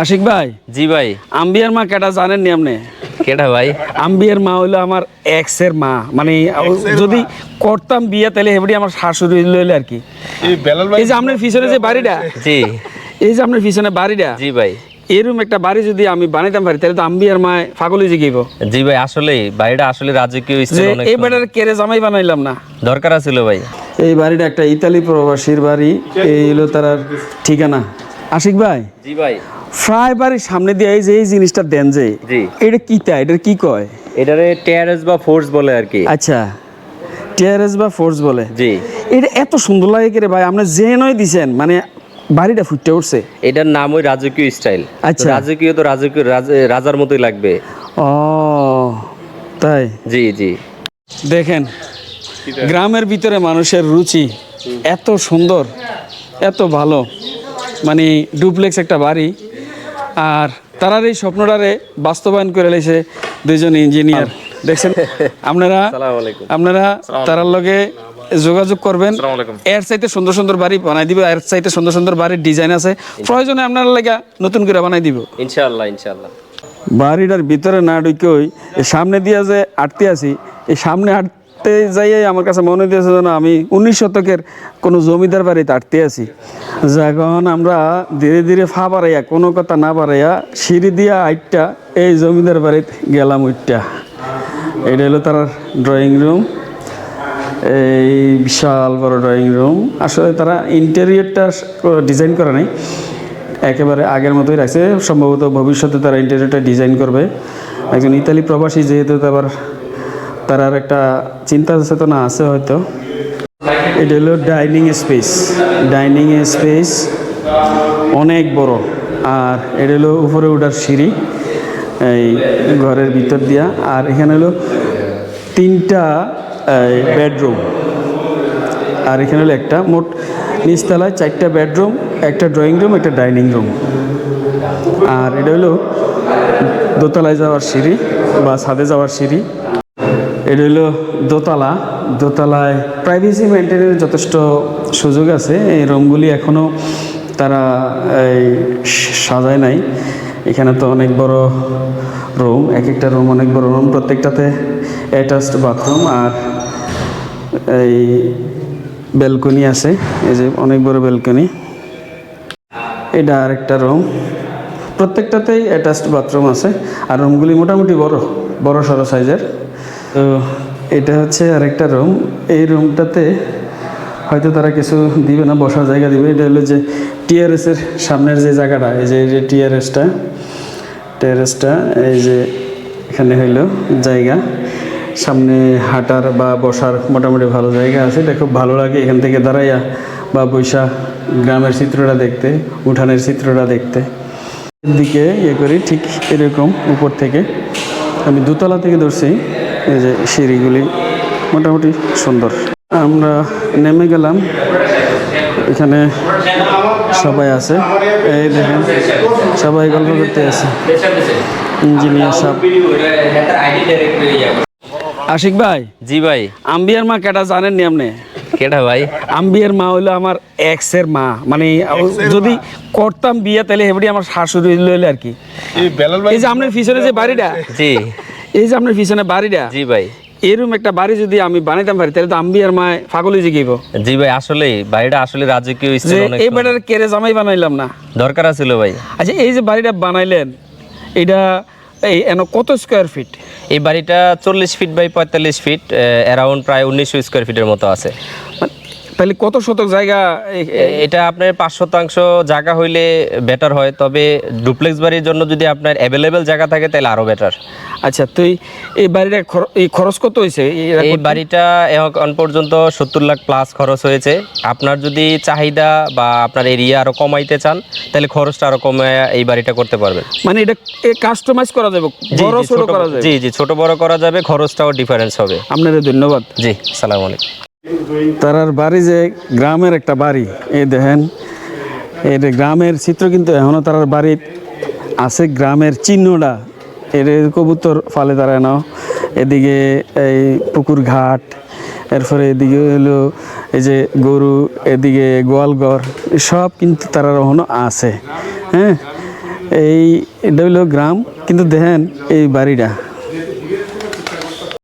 আশিক ভাই? জি ভাই। আম্বিয়ার মা কেটা জানেন নি আপনি? কেডা ভাই? আম্বিয়ার মা হইল আমার এক্সের মা। মানে যদি করতাম বিয়ে তাহলে হেবড়ি আমার শাশুড়ি লইলে আর কি। এই বেলাল ভাই এই যে আপনার পিছনে যে বাড়িটা? জি। এই যে আপনার পিছনে বাড়িটা? জি ভাই। এরকম একটা বাড়ি যদি আমি বানাইতাম পারি তাহলে তো আম্বিয়ার মা পাগলি জিগিব জি ভাই আসলেই। বাড়িটা আসলে রাজকীয় স্থান অনেক এই বেটার কেড়ে জামাই বানাইলাম না। দরকার ছিল ভাই। এই বাড়িটা একটা ইতালি প্রবাসীর বাড়ি। এই হলো তার ঠিকানা। আশিক ভাই? জি ভাই। ফ্রাই বাড়ির সামনে দিয়ে এই যে এই জিনিসটা দেন যে জি। এটা কি তা? এটার কি কয়? এটারে টেয়ারেস বা ফোর্স বলে আর কি। আচ্ছা টিআরএস বা ফোর্স বলে। জি। এটা এত সুন্দর লাগে কে রে ভাই আপনি যে নয় দিছেন মানে বাড়িটা ফুটে উঠছে। এটার নাম ওই রাজকীয় স্টাইল। আচ্ছা। রাজকীয় তো রাজকীয় রাজ- রাজার মতোই লাগবে। ও তাই? জি জি। দেখেন গ্রামের ভিতরে মানুষের রুচি এত সুন্দর এত ভালো। মানে ডুপ্লেক্স একটা বাড়ি আর তারার এই স্বপ্নটারে বাস্তবায়ন করে লেছে দুইজন ইঞ্জিনিয়ার। দেখছেন? আপনারা আপনারা তারার লগে যোগাযোগ করবেন। এর চাইতে সুন্দর সুন্দর বাড়ি বানাই দিব এর চাইতে সুন্দর সুন্দর বাড়ির ডিজাইন আছে। প্রয়োজনে আপনার লাগে নতুন করে বানাই দিব। ইনশাআল্লাহ ইনশাআল্লাহ বাড়িটার ভিতরে না এই সামনে দিয়ে যে আটতে আছি এই সামনে আটতে যাইয়াই আমার কাছে মনে দিয়েছে যেন আমি উনিশ শতকের কোনো জমিদার বাড়িতে আটতে আছি। যখন আমরা ধীরে ধীরে ফা বাড়াইয়া, কোনো কথা না বাড়াইয়া সিঁড়ি দিয়া আইটটা এই জমিদার বাড়িতে গেলাম ওইটা এটা হলো তার ড্রয়িং রুম এই বিশাল বড় ড্রয়িং রুম আসলে তারা ইন্টেরিয়রটা ডিজাইন করে নাই। একেবারে আগের মতোই রাখছে। সম্ভবত ভবিষ্যতে তারা ইন্টেরিয়রটা ডিজাইন করবে। একজন ইতালি প্রবাসী, যেহেতু আবার তার আর একটা চিন্তা চেতনা আছে হয়তো। এটা হলো ডাইনিং স্পেস। ডাইনিং স্পেস অনেক বড়। আর এটা হলো উপরে ওঠার সিঁড়ি, এই ঘরের ভিতর দিয়া। আর এখানে হলো তিনটা বেডরুম। আর এখানে হলো একটা মোট নিচতলায় চারটা বেডরুম, একটা ড্রয়িং রুম, একটা ডাইনিং রুম। আর এটা হলো দোতলায় যাওয়ার সিঁড়ি বা ছাদে যাওয়ার সিঁড়ি। এটা হলো দোতলা। দোতলায় প্রাইভেসি মেনটেনের যথেষ্ট সুযোগ আছে। এই রুমগুলি এখনও তারা এই সাজায় নাই। এখানে তো অনেক বড় রুম এক একটা রুম অনেক বড় রুম, প্রত্যেকটাতে অ্যাটাচড বাথরুম আর এই ব্যালকনি আছে। এই যে অনেক বড় ব্যালকনি এটা আর একটা রুম। প্রত্যেকটাতেই অ্যাটাচড বাথরুম আছে। আর রুমগুলি মোটামুটি বড় বড় সড়ো সাইজের তো এটা হচ্ছে আরেকটা রুম। এই রুমটাতে হয়তো তারা কিছু দিবে না, বসার জায়গা দিবে। এটা হলো যে টিআরএসের সামনের যে জায়গাটা, এই যে এই যে টিআরএসটা, টেরেসটা, এই যে এখানে হইল জায়গা। সামনে হাঁটার বা বসার মোটামুটি ভালো জায়গা আছে। এটা খুব ভালো লাগে। এখান থেকে দাঁড়াইয়া বা বৈশা গ্রামের চিত্রটা দেখতে, উঠানের চিত্রটা দেখতে। দিকে ইয়ে করি, ঠিক এরকম উপর থেকে। আমি দোতলা থেকে ধরছি। এই যে সিঁড়িগুলি মোটামুটি সুন্দর। আমরা নেমে গেলাম। এখানে সবাই আছে। এই দেখেন সবাই গল্প করতে আছে। ইঞ্জিনিয়ার সাহেব। আশিক ভাই জি ভাই। আম্বিয়ার মা কেটা জানেন নি আপনি? কেডা ভাই? আম্বিয়ার মা হইল আমার এক্সের মা। মানে যদি করতাম বিয়ে তাহলে হেবড়ি আমার শাশুড়ি লইলে আর কি। এই এই যে আপনার পিছনে যে বাড়িটা জি। এই যে আপনার পিছনে বাড়িটা জি ভাই। এরকম একটা বাড়ি যদি আমি বানাইতাম পারি তাহলে তো আম্বিয়ার মা পাগলি জিগিব জি ভাই আসলেই বাড়িটা আসলে রাজকীয় স্থান অনেক এই বেটার কেড়ে জামাই বানাইলাম না। দরকার ছিল ভাই। আচ্ছা এই যে বাড়িটা বানাইলেন এটা এই এন কত স্কোয়ার ফিট এই বাড়িটা চল্লিশ ফিট বাই পঁয়তাল্লিশ ফিট অ্যারাউন্ড প্রায় উনিশশো স্কোয়ার ফিটের মতো আছে। তাহলে কত শতক জায়গা এটা আপনার পাঁচ শতাংশ জায়গা হইলে বেটার হয় তবে ডুপ্লেক্স বাড়ির জন্য যদি আপনার অ্যাভেলেবেল জায়গা থাকে তাহলে আরও বেটার আচ্ছা তুই এই বাড়িটা এই খরচ কত হয়েছে? এই- বাড়িটা এখন পর্যন্ত সত্তর লাখ প্লাস খরচ হয়েছে। আপনার যদি চাহিদা বা আপনার এরিয়া আরও কমাইতে চান তাহলে খরচটা আরও কমে এই বাড়িটা করতে পারবেন। মানে এটা কাস্টমাইজ করা যাবে জি, বড় জি, ছোট ছোট- করা যাবে? জি জি ছোট বড় করা যাবে খরচটাও ডিফারেন্স হবে। আপনাদের ধন্যবাদ। জি সালাম আলাইকুম। তারার বাড়ি যে গ্রামের একটা বাড়ি, এই দেখেন যে গ্রামের চিত্র কিন্তু এখনও তারার বাড়ির আছে, গ্রামের চিহ্নটা। এর কবুতর ফালে তারা নাও এদিকে এই পুকুর ঘাট, এরপরে এদিকে হলো এই যে গরু, এদিকে গোয়ালঘর, সব কিন্তু তারা এখনও আছে। হ্যাঁ এই এটা হলো গ্রাম, কিন্তু দেখেন এই বাড়িটা।